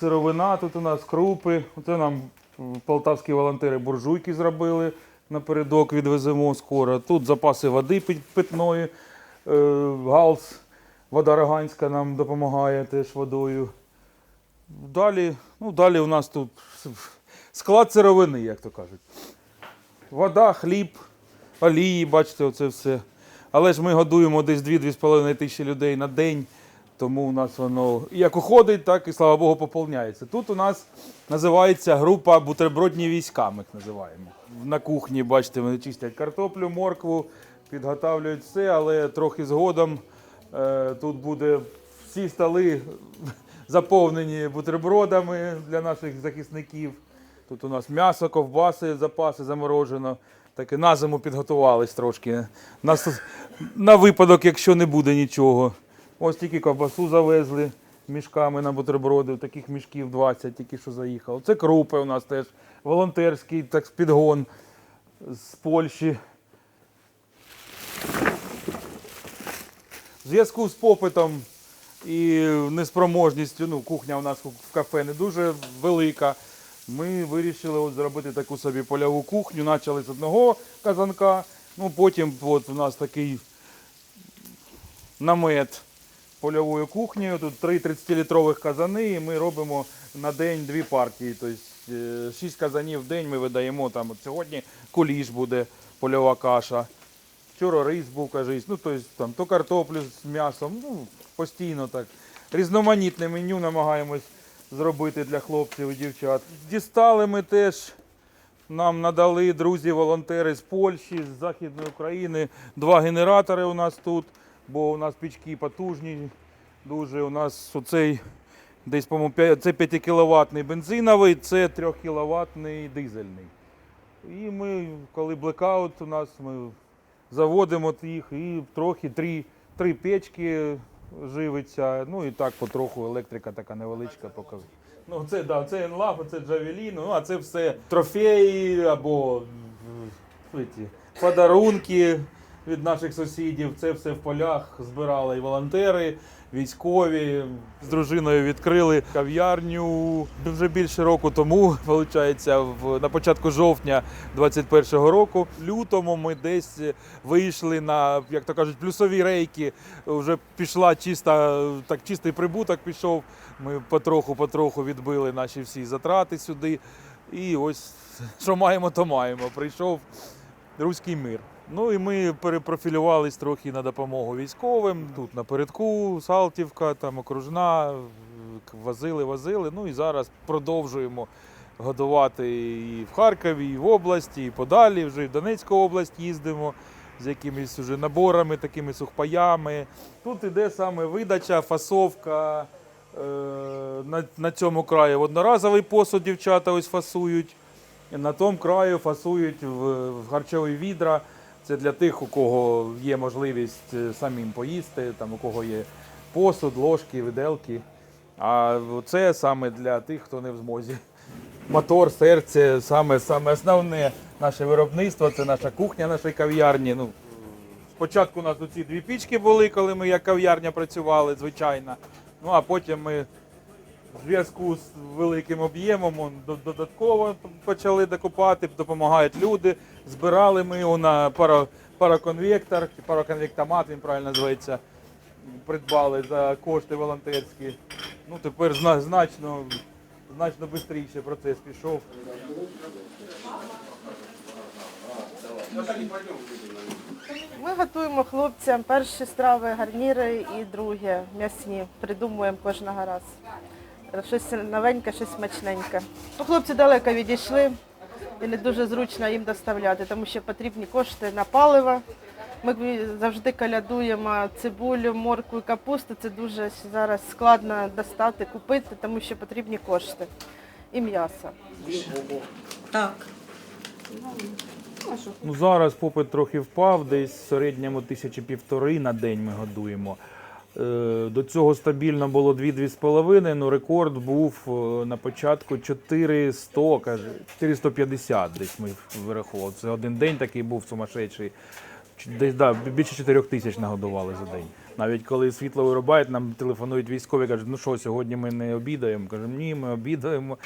сировина тут у нас, крупи. Це нам полтавські волонтери буржуйки зробили. Напередок відвеземо скоро. Тут запаси води питної. Е, Галс, вода Роганська нам допомагає теж водою. Далі, ну, далі у нас тут склад сировини, як то кажуть. Вода, хліб, олії, бачите, оце все. Але ж ми годуємо десь 2-2,5 тисячі людей на день, тому у нас воно як уходить, так і слава Богу, поповняється. Тут у нас називається група бутербродні війська, ми їх називаємо. На кухні, бачите, вони чистять картоплю, моркву, підготавлюють все, але трохи згодом е, тут буде всі столи заповнені бутербродами для наших захисників. Тут у нас м'ясо, ковбаси, запаси заморожено. Таке на зиму підготувались трошки. На, на випадок, якщо не буде нічого. Ось тільки ковбасу завезли мішками на бутерброди, таких мішків 20, тільки що заїхало. Це крупи у нас теж волонтерський так, підгон з Польщі. В зв'язку з попитом і неспроможністю, ну, кухня у нас в кафе не дуже велика. Ми вирішили от зробити таку собі польову кухню. Почали з одного казанка, ну потім от у нас такий намет польовою кухнею. Тут три 30-літрових казани, і ми робимо на день дві партії. Тобто е, шість казанів в день ми видаємо. Там, от сьогодні куліш буде, польова каша. Вчора рис був, кажись, ну тобто там то картоплю з м'ясом, ну постійно так. Різноманітне меню намагаємось зробити для хлопців і дівчат. Дістали ми теж. Нам надали друзі-волонтери з Польщі, з Західної України. Два генератори у нас тут, бо у нас пічки потужні. Дуже у нас оцей десь, по-моєму, це 5 кіловатний бензиновий, це 3 кіловатний дизельний. І ми, коли блекаут у нас, ми заводимо їх і трохи три, три печки живиться. Ну і так потроху електрика така невеличка поки. Ну це да, це енлав, це джавелін, ну а це все трофеї або ці, подарунки від наших сусідів. Це все в полях збирали і волонтери, військові. З дружиною відкрили кав'ярню вже більше року тому, виходить, на початку жовтня 21-го року. Лютому ми десь вийшли на, як то кажуть, плюсові рейки. Вже пішла чиста, так чистий прибуток пішов. Ми потроху-потроху відбили наші всі затрати сюди. І ось що маємо, то маємо. Прийшов руський мир. Ну і ми перепрофілювались трохи на допомогу військовим. Тут напередку, Салтівка, там окружна, возили, возили. Ну і зараз продовжуємо годувати і в Харкові, і в області, і подалі. Вже і в Донецьку область їздимо з якимись уже наборами, такими сухпаями. Тут іде саме видача, фасовка. Е, на, на цьому краї одноразовий посуд дівчата ось фасують. На тому краю фасують в, в харчові відра. Це для тих, у кого є можливість е, самим поїсти, там, у кого є посуд, ложки, виделки. А це саме для тих, хто не в змозі. Мотор, серце, саме, саме основне наше виробництво, це наша кухня нашої кав'ярні. Ну, спочатку у нас ці дві пічки були, коли ми як кав'ярня працювали, звичайно. Ну а потім ми в зв'язку з великим об'ємом додатково почали докупати, допомагають люди. Збирали ми його на паро, пароконвектор, пароконвектомат, він правильно називається. Придбали за кошти волонтерські. Ну тепер значно, значно швидше процес пішов. Ми готуємо хлопцям перші страви, гарніри і другі м'ясні. Придумуємо кожного разу. Щось новеньке, щось смачненьке. Ну, хлопці далеко відійшли і не дуже зручно їм доставляти, тому що потрібні кошти на паливо. Ми завжди калядуємо цибулю, моркву і капусту. Це дуже зараз складно достати, купити, тому що потрібні кошти. І м'ясо. Так. Ну, зараз попит трохи впав, десь в середньому тисячі півтори на день ми годуємо. Е, До цього стабільно було 2-2,5, ну рекорд був е, на початку 400, каже, 450 десь ми вирахували. Це один день такий був сумасшедший. Десь да, більше 4 тисяч нагодували за день. Навіть коли світло вирубають, нам телефонують військові, кажуть, ну що, сьогодні ми не обідаємо. Кажемо, ні, ми обідаємо.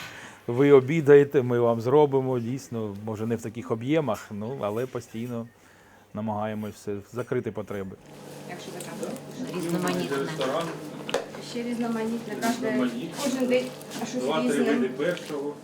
Ви обідаєте, ми вам зробимо. Дійсно, може не в таких об'ємах, ну але постійно намагаємось все закрити потреби. Якщо така різноманітна. Ще різноманітне. Кожен, кожен день щось різне. першого.